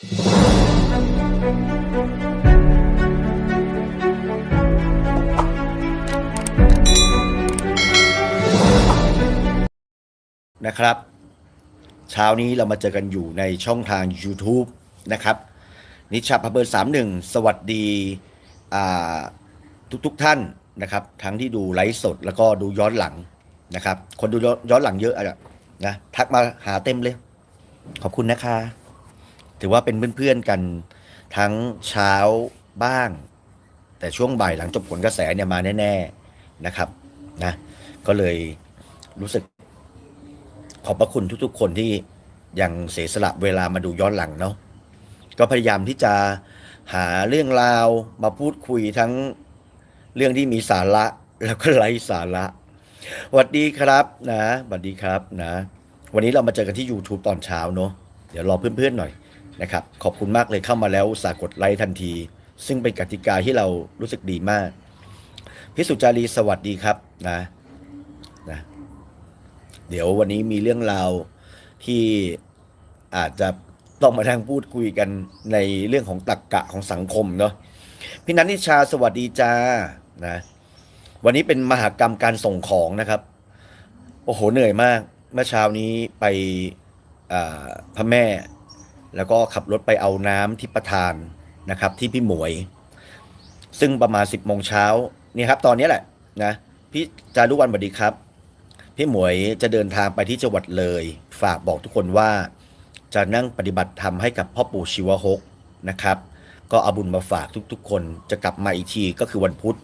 นะครับ เช้านี้เรามาเจอกันอยู่ในช่องทาง YouTube นะครับ นิชาพเบอร์สามหนึ่งสวัสดีทุกทุกท่านนะครับ ทั้งที่ดูไลฟ์สดแล้วก็ดูย้อนหลังนะครับ คนดูย้อนหลังเยอะอะนะทักมาหาเต็มเลย ขอบคุณนะคะ ถือว่าเป็นเพื่อนๆกันทั้งเช้าบ้าง แต่ช่วงบ่ายหลังจบผลกระแสเนี่ยมาแน่ๆนะครับนะก็เลยรู้สึก ขอบพระคุณทุกๆ คนที่ยังเสียสละเวลามาดูย้อนหลังเนาะก็พยายามที่จะหาเรื่องราวมาพูดคุยทั้งเรื่องที่มีสาระแล้วก็ไร้สาระสวัสดีครับนะสวัสดีครับนะ วันนี้เรามาเจอกันที่ YouTube ตอนเช้าเนาะเดี๋ยวรอเพื่อนๆหน่อย นะครับขอบคุณมากเลยเข้ามาแล้วสากดไลค์ทันที ซึ่งเป็นกติกาที่เรารู้สึกดีมาก พิสุจารีสวัสดีครับนะนะเดี๋ยววันนี้มีเรื่องราวที่อาจจะต้องมาทางพูดคุยกันในเรื่องของตรกกะของสังคมเนาะพี่นันนิชาสวัสดีจ้านะวันนี้เป็นมหากรรมการส่งของนะครับ โอ้โหเหนื่อยมาก เมื่อเช้านี้ไปอ่าพระแม่ แล้วก็ขับรถไปเอาน้ำที่ประทานนะครับที่พี่หมวย ซึ่งประมาณ10บโมงเช้านี่ครับตอนนี้แหละนะพี่จารุวันสวัสดีครับ พี่หมวยจะเดินทางไปที่จังหวัดเลย ฝากบอกทุกคนว่าจะนั่งปฏิบัติธรรมให้กับพ่อปู่ชิวหกนะครับ ก็เอาบุญมาฝากทุกๆ คนจะกลับมาอีกทีก็คือวันพุธ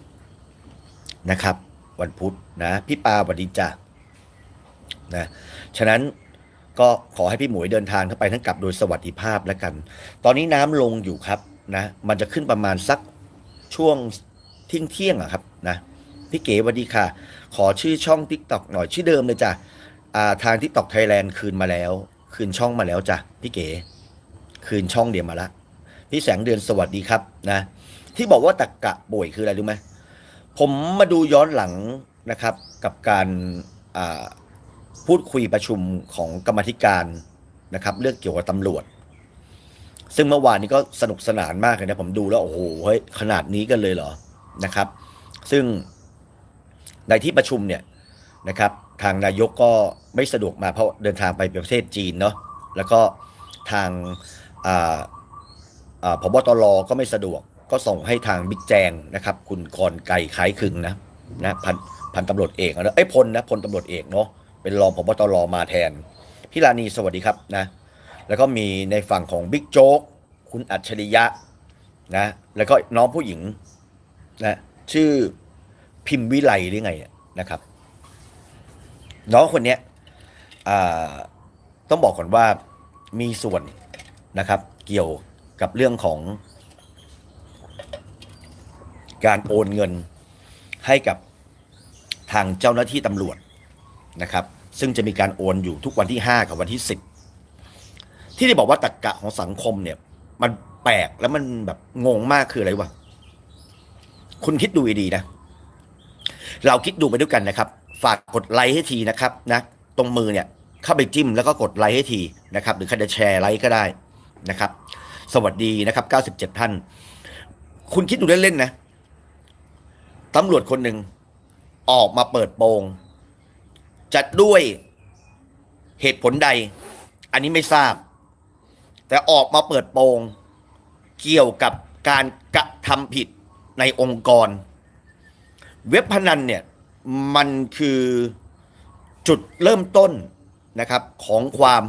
นะครับ วันพุธนะ พี่ปาสวัสดีจ้ะนะฉะนั้น ก็ขอให้พี่หมวยเดินทางเข้าไปทั้งกลับโดยสวัสดิภาพแล้วกัน ตอนนี้น้ำลงอยู่ครับนะ มันจะขึ้นประมาณสักช่วงเที่ยงเที่ยงอะครับนะพี่เก๋สวัสดีค่ะ ขอชื่อช่อง t ิ k t o k หน่อยชื่อเดิมเลยจ้ะาทาง t ิ k t o k Thailand คืนมาแล้ว คืนช่องมาแล้วจ้ะพี่เก๋คืนช่องเดียวมาละพี่แสงเดือนสวัสดีครับนะที่บอกว่าตักกะป่วยคืออะไรรู้ไหมผมมาดูย้อนหลังนะครับกับการอ่า พูดคุยประชุมของกรรมธิการนะครับ เรื่องเกี่ยวกับตำรวจ ซึ่งเมื่อวานนี้ก็สนุกสนานมากเลยนะผมดูแล้วโอ้โหเฮ้ยขนาดนี้กันเลยเหรอนะครับ ซึ่งในที่ประชุมเนี่ยนะครับ ทางนายกก็ไม่สะดวกมาเพราะเดินทางไปประเทศจีนเนาะแล้วก็ทางอ่าอ่าพบตรก็ไม่สะดวกก็ส่งให้ทางบิ๊กแจงนะครับ คุณกรไก่คล้ายคลึงนะนะพันพันตำรวจเอกนะเอ้ยพลนะพลตำรวจเอกเนาะ เป็นรองพบตรมาแทน พี่ลานีสวัสดีครับนะ แล้วก็มีในฝั่งของบิ๊กโจ๊กคุณอัจฉริยะนะ แล้วก็น้องผู้หญิงนะชื่อพิมพ์วิไลหรือไงนะครับ น้องคนเนี้ยต้องบอกก่อนว่ามีส่วนนะครับ เกี่ยวกับเรื่องของการโอนเงินให้กับทางเจ้าหน้าที่ตำรวจนะครับ ซึ่งจะมีการโอนอยู่ทุกวันที่ 5 กับวันที่ 10 ที่ได้บอกว่าตรกกะของสังคมเนี่ย มันแปลกแล้วมันแบบงงมากคืออะไรวะคุณคิดดูดีๆนะ เราคิดดูไปด้วยกันนะครับ ฝากกดไลค์ให้ทีนะครับนะตรงมือเนี่ยเข้าไปจิ้มแล้วก็กดไลค์ให้ทีนะครับ หรือใครจะแชร์ไลค์ก็ได้นะครับ สวัสดีนะครับ 97 ท่าน คุณคิดดูเล่นๆนะตำรวจคนหนึ่งออกมาเปิดโปง จะด้วยเหตุผลใด อันนี้ไม่ทราบ แต่ออกมาเปิดโปง เกี่ยวกับการกระทำผิดในองค์กร เว็บพนันเนี่ยมันคือจุดเริ่มต้นนะครับของความ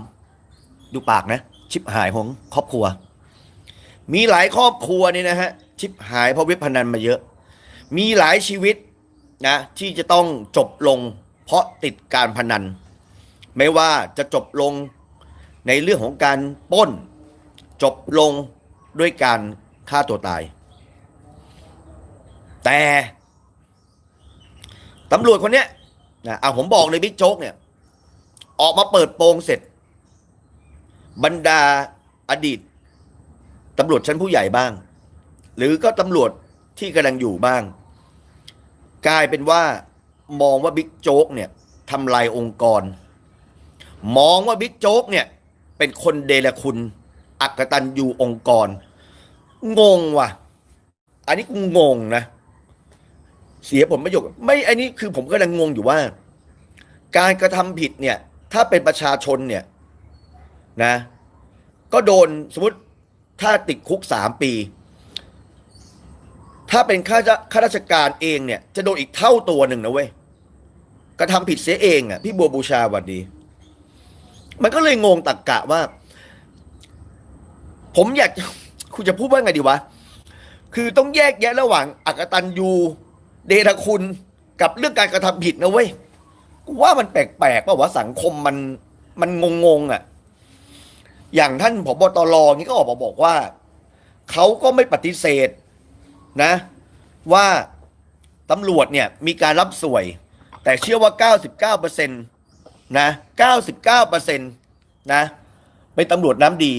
ดูปากนะ ชิบหายของครอบครัว มีหลายครอบครัวนี่นะฮะชิบหายเพราะเว็บพนันมาเยอะ มีหลายชีวิตนะที่จะต้องจบลง เพราะติดการพนัน ไม่ว่าจะจบลงในเรื่องของการป้น จบลงด้วยการฆ่าตัวตาย แต่ตำรวจคนเนี้ยนะเอาผมบอกเลยบิ๊กโจ๊กเนี่ย ออกมาเปิดโปงเสร็จ บรรดาอดีตตำรวจชั้นผู้ใหญ่บ้าง หรือก็ตำรวจที่กำลังอยู่บ้าง กลายเป็นว่า มองว่าบิ๊กโจ๊กเนี่ยทำลายองค์กร มองว่าบิ๊กโจ๊กเนี่ยเป็นคนเดรคุณอักตันยูองค์กร งงว่ะ อันนี้กูงงนะ เสียผลประโยชน์ไม่อันนี้คือผมก็กำลังงงอยู่ว่า การกระทำผิดเนี่ย ถ้าเป็นประชาชนเนี่ยนะ ก็โดนสมมติถ้าติดคุกสามปี ถ้าเป็นข้าราชข้าราชการเองเนี่ย จะโดนอีกเท่าตัวหนึ่งนะเว้ย กระทำผิดเสียเองอะพี่บัวบูชาวัดดี มันก็เลยงงตักกะว่า ผมอยากจะคุณจะพูดว่าไงดีวะ คือต้องแยกแยะระหว่างอักตันยูเดชคุณกับเรื่องการกระทำผิดนะเว้ยกูว่ามันแปลกๆป่าวะสังคมมันมันงงๆอะ อย่างท่านผบตรนี่ก็ออกมาบอกว่าเขาก็ไม่ปฏิเสธนะ ว่าตำรวจเนี่ยมีการรับสวย แต่เชื่อว่า 99%นะ99%นะเป็นตำรวจน้ำดี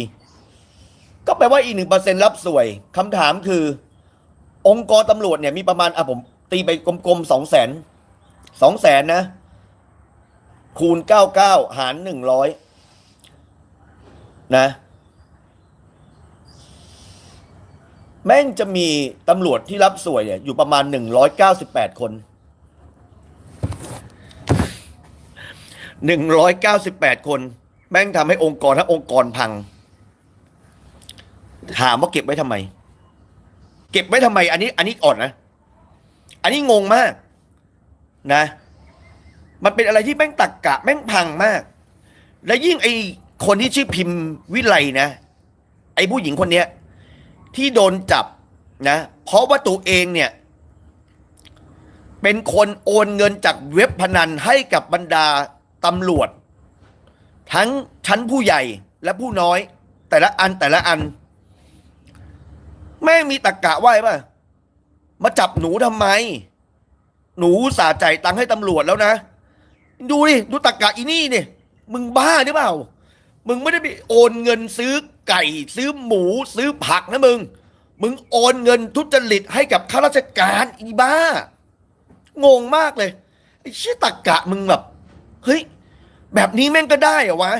ก็แปลว่าอีกหนึ่งเปอร์เซ็นรับสวยคำถามคือ องค์กรตำรวจเนี่ยมีประมาณอะผม ตีไปกลมๆสองแสนสองแสนนะ คูณเก้าเก้าหารหนึ่งร้อยนะ แม่งจะมีตำรวจที่รับสวยเนี่ยอยู่ประมาณหนึ่งร้อยเก้าสิบแปดคน หนึ่งร้อยเก้าสิบแปดคน แม่งทำให้องค์กรทั้งองค์กรพัง ถามว่าเก็บไว้ทำไม เก็บไว้ทำไม อันนี้ อันนี้อ่อนนะ อันนี้งงมากนะ มันเป็นอะไรที่แม่งตักกะ แม่งพังมาก และยิ่งไอคนที่ชื่อพิมพ์วิไลนะ ไอผู้หญิงคนเนี้ย ที่โดนจับนะ เพราะว่าตัวเองเนี่ยเป็นคนโอนเงินจากเว็บพนันให้กับบรรดา ตำรวจ ทั้งชั้นผู้ใหญ่และผู้น้อย แต่ละอันแต่ละอัน แม่งมีตะกกะว่าไงป่ะ มาจับหนูทำไม หนูสาใจตังค์ให้ตำรวจแล้วนะ ดูดิ ดูตะกกะอีนี่เนี่ยมึงบ้าหรือเปล่า มึงไม่ได้ไปโอนเงินซื้อไก่ ซื้อหมูซื้อผักนะมึง มึงโอนเงินทุจริตให้กับข้าราชการอีบ้า งงมากเลยไอ้เชี่ยตะกกะมึงแบบ เฮ้ย แบบนี้แม่งก็ได้เหรอวะ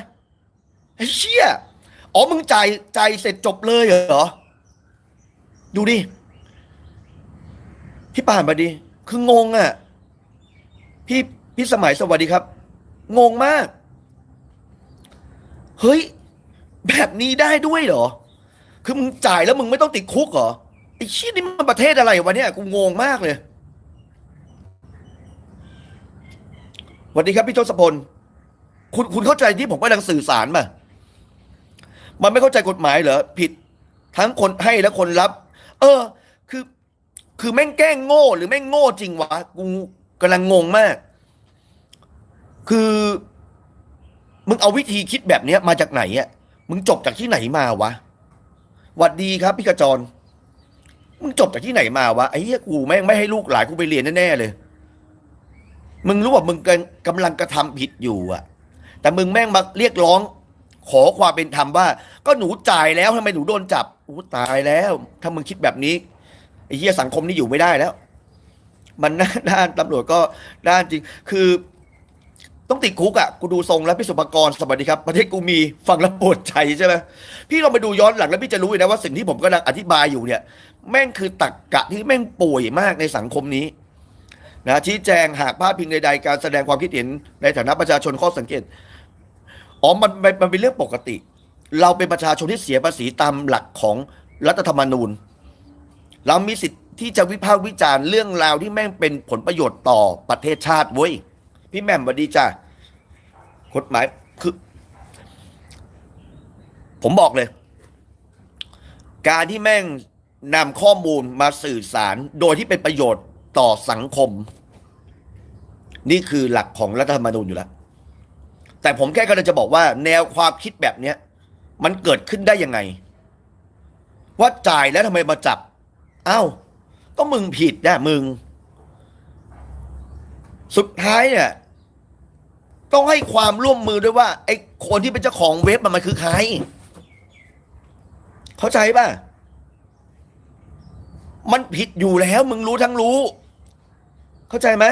ไอ้เชี่ยอ๋อมึงจ่ายจ่ายเสร็จจบเลยเหรอ ดูดิที่ผ่านมาดิคืองงอะ่ะ พี่พี่สมัยสวัสดีครับ งงมาก เฮ้ย แบบนี้ได้ด้วยเหรอ คือมึงจ่ายแล้วมึงไม่ต้องติดคุกเหรอไอ้ชี้ยนี่มันประเทศอะไรวะเนี่ยกูงงมากเลย วัสดีครับพี่ทศพล คุณคุณเข้าใจที่ผมกำลังสื่อสารป่ะ มันไม่เข้าใจกฎหมายเหรอ ผิดทั้งคนให้และคนรับ เออ คือ คือแม่งแกล้งโง่หรือแม่งโง่จริงวะ กูกำลังงงมาก คือ มึงเอาวิธีคิดแบบเนี้ยมาจากไหนอะมึงจบจากที่ไหนมาวะหวัดดีครับพี่กระจร มึงจบจากที่ไหนมาวะไอ้เหี้ยกูแม่งไม่ให้ลูกหลานกูไปเรียนแน่ๆเลย มึงรู้ว่ามึงกำลังกระทำผิดอยู่อะ แต่มึงแม่งมาเรียกร้อง ขอความเป็นธรรมว่า ก็หนูจ่ายแล้วทำไมหนูโดนจับอู้ตายแล้ว ถ้ามึงคิดแบบนี้ไอ้เหี้ยสังคมนี้อยู่ไม่ได้แล้ว มันด้านตำรวจก็ด้านจริง คือ ต้องติดคุกอะ่ะกูดูทรงแล้วพี่สุภกรสวัสดีครับ ประเทศกูมีฟังแล้วปวดใจใช่ไหมพี่ลองไปดูย้อนหลังแล้วพี่จะรู้นะว่าสิ่งที่ผมกำลังอธิบายอยู่เนี่ย แม่งคือตักกะที่แม่งป่วยมากในสังคมนี้ นะชี้แจงหากพลาดพิงใดๆการแสดงความคิดเห็นในฐานะประชาชนข้อสังเกตอ๋อมันมันมันเป็นเรื่องปกติ เราเป็นประชาชนที่เสียภาษีตามหลักของรัฐธรรมนูญ เรามีสิทธิ์ที่จะวิพากษ์วิจารณ์เรื่องราวที่แม่งเป็นผลประโยชน์ต่อประเทศชาติเว้ยพี่แม่มสวัดีจ้ากฎหมายคือ ผมบอกเลย การที่แม่งนำข้อมูลมาสื่อสารโดยที่เป็นประโยชน์ ต่อสังคม นี่คือหลักของรัฐธรรมนูญอยู่แล้ว แต่ผมแค่กำลังจะบอกว่า แนวความคิดแบบเนี้ย มันเกิดขึ้นได้ยังไง ว่าจ่ายแล้วทำไมมาจับเอ้าก็มึงผิดนะมึง สุดท้ายเนี่ยต้องให้ความร่วมมือด้วยว่า ไอ้คนที่เป็นเจ้าของเว็บมันมันคือใคร เข้าใจป่ะ มันผิดอยู่แล้ว มึงรู้ทั้งรู้ เข้าใจไหม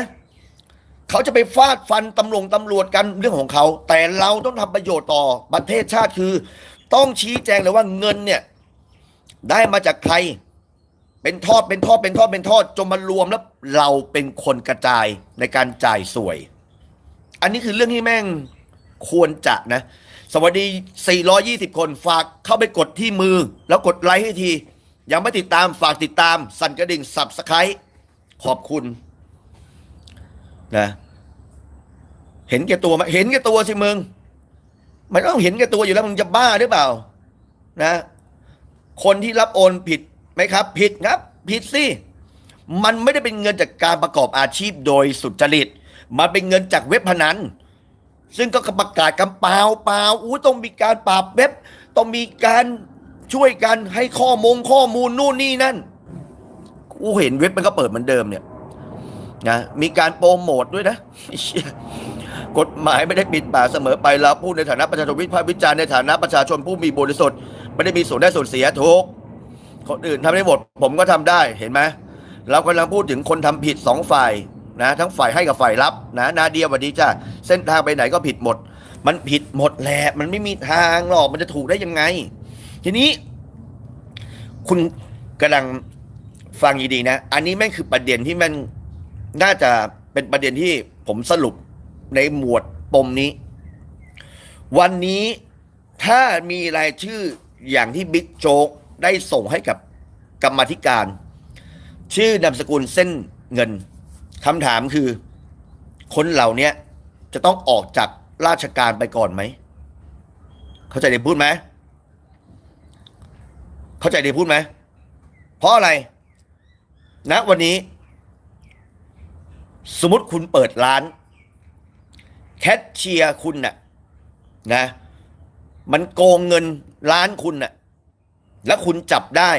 เขาจะไปฟาดฟันตำรวจตำรวจกันเรื่องของเขา แต่เราต้องทำประโยชน์ต่อประเทศชาติคือ ต้องชี้แจงเลยว่าเงินเนี่ย ได้มาจากใคร เป็นทอดเป็นทอดเป็นทอดเป็นทอดจนมารวมแล้ว เราเป็นคนกระจายในการจ่ายสวย อันนี้คือเรื่องที่แม่งควรจะนะ สวัสดี 420 คนฝากเข้าไปกดที่มือ แล้วกดไลค์ให้ที ยังไม่ติดตามฝากติดตาม สั่นกระดิ่งสับสไครขอบคุณ นะเห็นแก่ตัวไหมเห็นแก่ตัวสิมึง มันต้องเห็นแก่ตัวอยู่แล้วมึงจะบ้าหรือเปล่า นะ คนที่รับโอนผิดไหมครับ ผิดครับ ผิดสิมันไม่ได้เป็นเงินจากการประกอบอาชีพโดยสุจริต มันเป็นเงินจากเว็บพนัน ซึ่งก็ประกาศกันเปล่าเปล่าอู้ต้องมีการปราบเว็บ ต้องมีการช่วยกันให้ข้อมงข้อมูลนู่นนี่นั่น กูเห็นเว็บมันก็เปิดเหมือนเดิมเนี่ย นะมีการโปรโมทด้วยนะกฎหมายไม่ได้ปิดปากเสมอไปแล้วพูดในฐานะประชาชนวิพากษ์วิจารณ์ในฐานะประชาชนผู้มีบริสุทธิ์ไม่ได้มีส่วนได้ส่วนเสียทุกคนอื่นทำได้หมดผมก็ทำได้เห็นไหมเรากำลังพูดถึงคนทำผิดสองฝ่ายนะทั้งฝ่ายให้กับฝ่ายรับนะนาเดียวัสดีจ้าเส้นทางไปไหนก็ผิดหมด มันผิดหมดแหละมันไม่มีทางหรอกมันจะถูกได้ยังไง ทีนี้ คุณกำลังฟังดีๆนะ อันนี้แม่งคือประเด็นที่แมัน น่าจะเป็นประเด็นที่ผมสรุปในหมวดปมนี้ วันนี้ถ้ามีรายชื่ออย่างที่บิ๊กโจ๊กได้ส่งให้กับกรรมธิการ ชื่อนามสกุลเส้นเงินคำถามคือ คนเหล่านี้จะต้องออกจากราชการไปก่อนไหม เข้าใจได้พูดไหม เข้าใจได้พูดไหม เพราะอะไรณวันนี้ สมมติคุณเปิดร้าน แคชเชียร์คุณน่ะนะ มันโกงเงินร้านคุณน่ะ แล้วคุณจับได้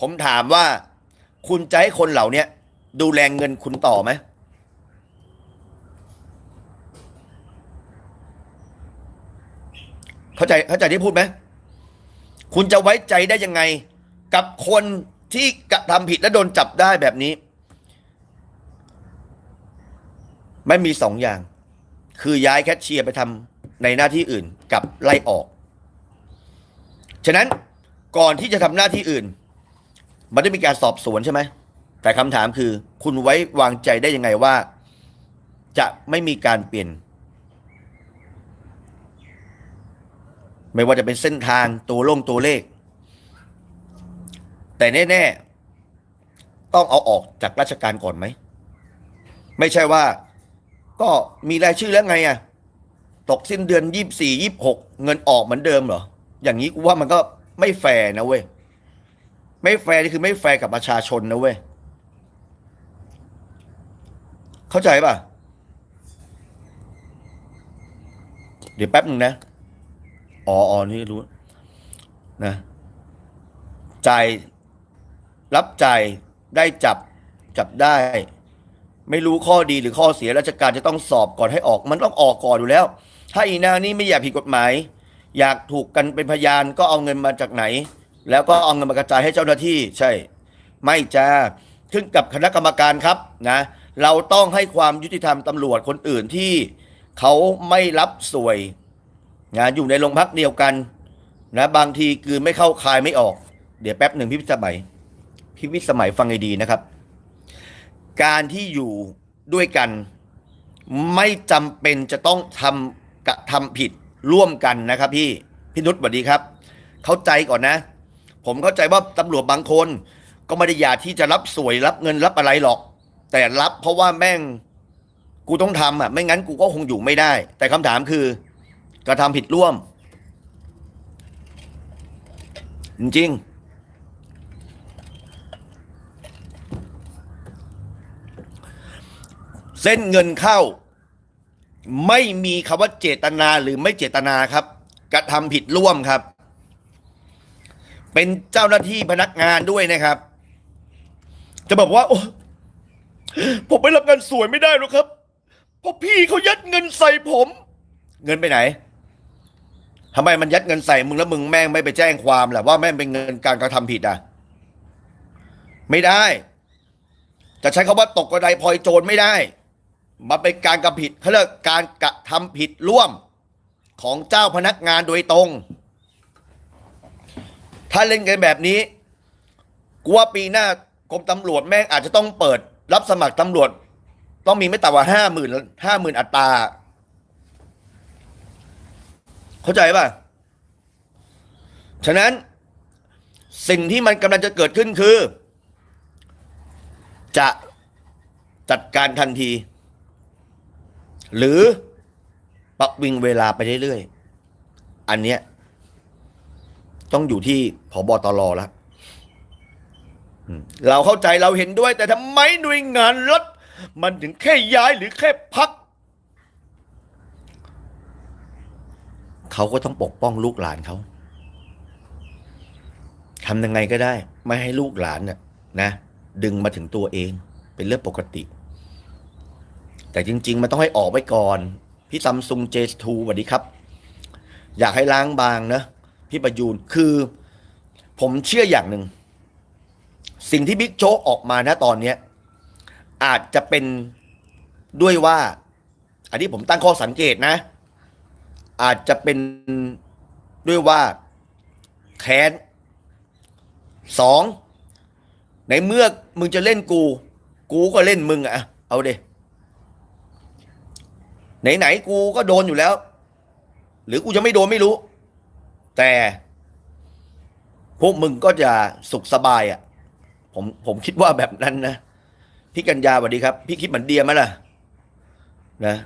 ผมถามว่า คุณจะให้คนเหล่านี้ดูแลเงินคุณต่อไหมเข้าใจเข้าใจที่พูดไหมคุณจะไว้ใจได้ยังไง กับคนที่กระทำผิดและโดนจับได้แบบนี้ ไม่มีสองอย่าง คือย้ายแคชเชียร์ไปทำในหน้าที่อื่นกับไล่ออก ฉะนั้นก่อนที่จะทำหน้าที่อื่น มันได้มีการสอบสวนใช่ไหม แต่คำถามคือ คุณไว้วางใจได้ยังไงว่า จะไม่มีการเปลี่ยน ไม่ว่าจะเป็นเส้นทางตัวลงตัวเลข แต่แน่ ๆ ต้องเอาออกจากราชการก่อนไหม ไม่ใช่ว่า ก็มีรายชื่อแล้วไงอะตกสิ้นเดือนยี่สี่ยี่หกเงินออกเหมือนเดิมเหรอ อย่างนี้กูว่ามันก็ไม่แฟร์นะเว้ย ไม่แฟร์นี่คือไม่แฟร์กับประชาชนนะเว้ย เข้าใจป่ะ เดี๋ยวแป๊บหนึ่งนะ อ๋ออ๋อนี่รู้ นะ จ่าย รับจ่าย ได้จับ จับได้ ไม่รู้ข้อดีหรือข้อเสียราชการจะต้องสอบก่อนให้ออก มันต้องออกก่อนอยู่แล้ว ถ้าอีนางนี่ไม่อยากผิดกฎหมาย อยากถูกกันเป็นพยานก็เอาเงินมาจากไหน แล้วก็เอาเงินมากระจายให้เจ้าหน้าที่ ใช่ ไม่จ้าขึ้นกับคณะกรรมการครับนะ เราต้องให้ความยุติธรรมตำรวจคนอื่นที่เขาไม่รับสวยนะอยู่ในโรงพักเดียวกันนะบางทีคือไม่เข้าคายไม่ออก เดี๋ยวแป๊บหนึ่งพี่วิสมัยพี่วิสมัยฟังให้ดีนะครับ การที่อยู่ด้วยกัน ไม่จำเป็นจะต้องทำกระทำผิดร่วมกันนะครับ พี่พี่นุชสวัสดีครับ เข้าใจก่อนนะ ผมเข้าใจว่าตำรวจบางคน ก็ไม่ได้อยากที่จะรับสวยรับเงินรับอะไรหรอก แต่รับเพราะว่าแม่งกูต้องทำอะ ไม่งั้นกูก็คงอยู่ไม่ได้ แต่คำถามคือกระทำผิดร่วม จริงๆ เส้นเงินเข้า ไม่มีคำว่าเจตนาหรือไม่เจตนาครับ กระทำผิดร่วมครับ เป็นเจ้าหน้าที่พนักงานด้วยนะครับ จะบอกว่า โอ้ผมไม่รับเงินสวยไม่ได้หรอกครับเพราะพี่เขายัดเงินใส่ผม เงินไปไหนทำไมมันยัดเงินใส่มึงแล้วมึงแม่งไม่ไปแจ้งความแหละว่าแม่งเป็นเงินการกระทำผิดอะ ไม่ได้ จะใช้คาว่าตกกระไดพลอยโจรไม่ได้ มาเป็นการกระผิดเขาเรียกการกระทำผิดร่วมของเจ้าพนักงานโดยตรง ถ้าเล่นกันแบบนี้กูว่าปีหน้ากรมตำรวจแม่งอาจจะต้องเปิด รับสมัครตำรวจ ต้องมีไม่ต่ำกว่าห้าหมื่นห้าหมื่นอัตรา เข้าใจป่ะ ฉะนั้นสิ่งที่มันกำลังจะเกิดขึ้นคือ จะจัดการทันที หรือประวิงเวลาไปเรื่อยๆ อันเนี้ยต้องอยู่ที่ผบตรแล้วเราเข้าใจเราเห็นด้วย แต่ทำไมหน่วยงานรัฐมันถึงแค่ย้ายหรือแค่พัก เขาก็ต้องปกป้องลูกหลานเขาทำยังไงก็ได้ ไม่ให้ลูกหลานน่ะนะ ดึงมาถึงตัวเองเป็นเรื่องปกติ แต่จริง ๆ มันต้องให้ออกไปก่อน พี่ซัมซุงเจสทูสวัสดีครับ อยากให้ล้างบางนะ พี่ประยูนคือ ผมเชื่ออย่างหนึ่ง สิ่งที่บิ๊กโจ๊กออกมานะตอนเนี้ย อาจจะเป็นด้วยว่า อันนี้ผมตั้งข้อสังเกตนะ อาจจะเป็นด้วยว่าแค้นสองในเมื่อมึงจะเล่นกู กูก็เล่นมึงอะเอาเด ไหนๆกูก็โดนอยู่แล้ว หรือกูจะไม่โดนไม่รู้ แต่พวกมึงก็จะสุขสบายอะ่ะ ผมผมคิดว่าแบบนั้นนะพี่กัญญาสวัสดีครับ พี่คิดเหมือนเดียไหมล่ะนะ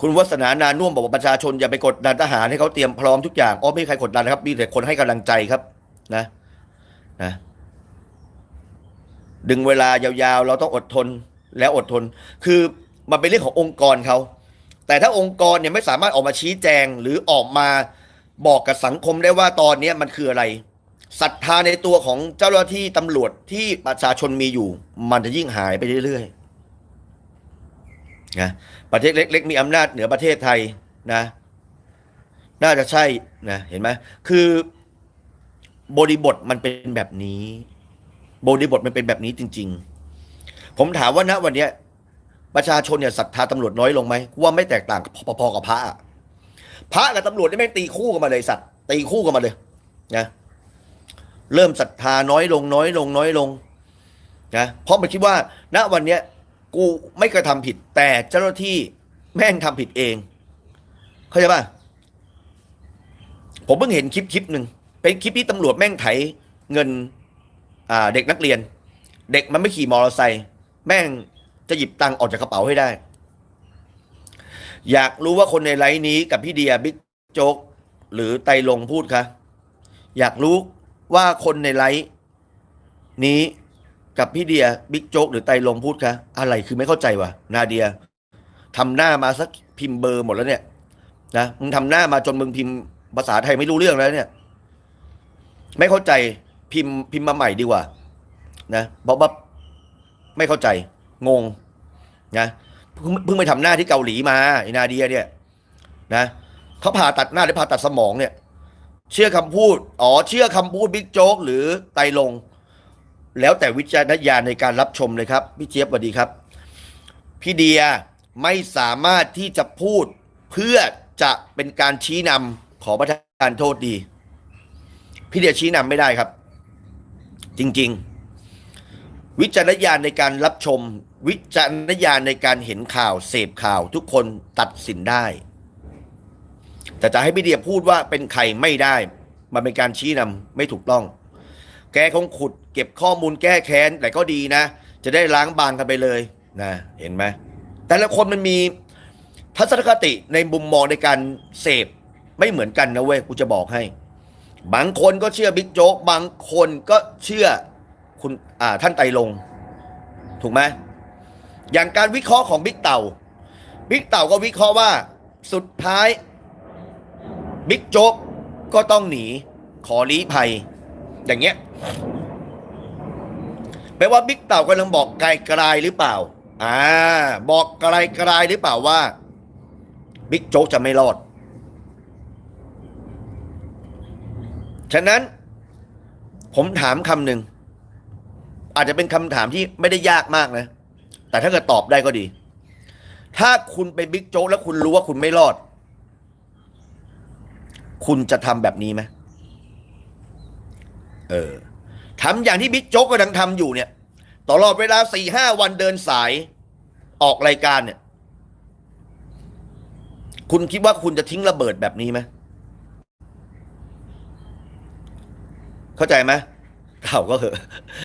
คุณวัฒนานานุ่วมบอกว่าประชาชนอย่าไปกดดันทหารให้เขาเตรียมพร้อมทุกอย่างอ๋อไม่มีใครกดดันนะครับ มีแต่คนให้กำลังใจครับ นะ นะ ดึงเวลายาวๆ เราต้องอดทนแล้วอดทน คือมันเป็นเรื่องขององค์กรเขา แต่ถ้าองค์กรเนี่ยไม่สามารถออกมาชี้แจงหรือออกมาบอกกับสังคมได้ว่าตอนนี้มันคืออะไรศรัทธาในตัวของเจ้าหน้าที่ตำรวจที่ประชาชนมีอยู่ มันจะยิ่งหายไปเรื่อยๆนะประเทศเล็กๆมีอำนาจเหนือประเทศไทยนะ น่าจะใช่นะเห็นไหมคือบริบทมันเป็นแบบนี้ บริบทมันเป็นแบบนี้จริง ๆ ผมถามว่าณวันเนี้ย ประชาชนเนี่ยศรัทธาตำรวจน้อยลงไหมว่าไม่แตกต่างพอๆกับพระอะพระกับตำรวจนี่แม่งตีคู่กันมาเลยสัตว์ตีคู่กันมาเลยนะเริ่มศรัทธาน้อยลงน้อยลงน้อยลงนะเพราะมันคิดว่า ณวันเนี้ยกูไม่กระทำผิด แต่เจ้าหน้าที่แม่งทำผิดเอง เข้าใจป่ะผมเพิ่งเห็นคลิปคลิปหนึ่งเป็นคลิปที่ตำรวจแม่งไถเงิน อ่า เด็กนักเรียน เด็กมันไม่ขี่มอเตอร์ไซค์แม่ง จะหยิบตังค์ออกจากกระเป๋าให้ได้ อยากรู้ว่าคนในไลน์นี้กับพี่เดียบิ๊กโจ๊กหรือไตลงพูดคะอยากรู้ว่าคนในไลน์นี้กับพี่เดียบิ๊กโจ๊กหรือไตลงพูดคะอะไรคือไม่เข้าใจวะนาเดียทำหน้ามาสักพิมพ์เบอร์หมดแล้วเนี่ยนะมึงทำหน้ามาจนมึงพิมพ์ภาษาไทยไม่รู้เรื่องแล้วเนี่ย ไม่เข้าใจพิมพ์พิมพ์มาใหม่ดีกว่า นะบอกว่าไม่เข้าใจ งงนะเพิ่งไปทำหน้าที่เกาหลีมาไอ้นาเดียเนี่ยนะเขาผ่าตัดหน้าหรือผ่าตัดสมองเนี่ย เชื่อคำพูด อ๋อ เชื่อคำพูดบิ๊กโจ๊กหรือไตลง แล้วแต่วิจารณญาณในการรับชมเลยครับ พี่เจี๊ยบสวัสดีครับ พี่เดียไม่สามารถที่จะพูดเพื่อจะเป็นการชี้นำขอประทานโทษดี พี่เดียชี้นำไม่ได้ครับ จริง ๆ วิจารณญาณในการรับชม วิจารณญาณในการเห็นข่าว เสพข่าว ทุกคนตัดสินได้ แต่จะให้พี่เดียพูดว่าเป็นใครไม่ได้ มันเป็นการชี้นำไม่ถูกต้อง แกคงขุด เก็บข้อมูลแก้แค้นแต่ก็ดีนะ จะได้ล้างบางกันไปเลยนะเห็นไหมแต่ละคนมันมีทัศนคติในมุมมองในการเสพไม่เหมือนกันนะเว้ยกูจะบอกให้ บางคนก็เชื่อบิ๊กโจ๊กบางคนก็เชื่อ คุณอ่าท่านไตลง ถูกไหมอย่างการวิเคราะห์ของบิ๊กเต่าบิ๊กเต่าก็วิเคราะห์ว่า สุดท้ายบิ๊กโจ๊กก็ต้องหนีขอลี้ภัย อย่างเงี้ยแปลว่าบิ๊กเต่ากำลังบอกไกลไกลหรือเปล่า อ่า บอกไกลไกลหรือเปล่าว่าบิ๊กโจ๊กจะไม่รอด ฉะนั้น ผมถามคำหนึ่ง อาจจะเป็นคำถามที่ไม่ได้ยากมากนะ แต่ถ้าเกิดตอบได้ก็ดี ถ้าคุณไปบิ๊กโจ๊กแล้วคุณรู้ว่าคุณไม่รอด คุณจะทำแบบนี้ไหมเออทำอย่างที่บิ๊กโจ๊กกำลังทำอยู่เนี่ย ตลอดเวลาสี่ห้าวันเดินสายออกรายการเนี่ย คุณคิดว่าคุณจะทิ้งระเบิดแบบนี้ไหมเข้าใจไหมเก่าก็เหอะ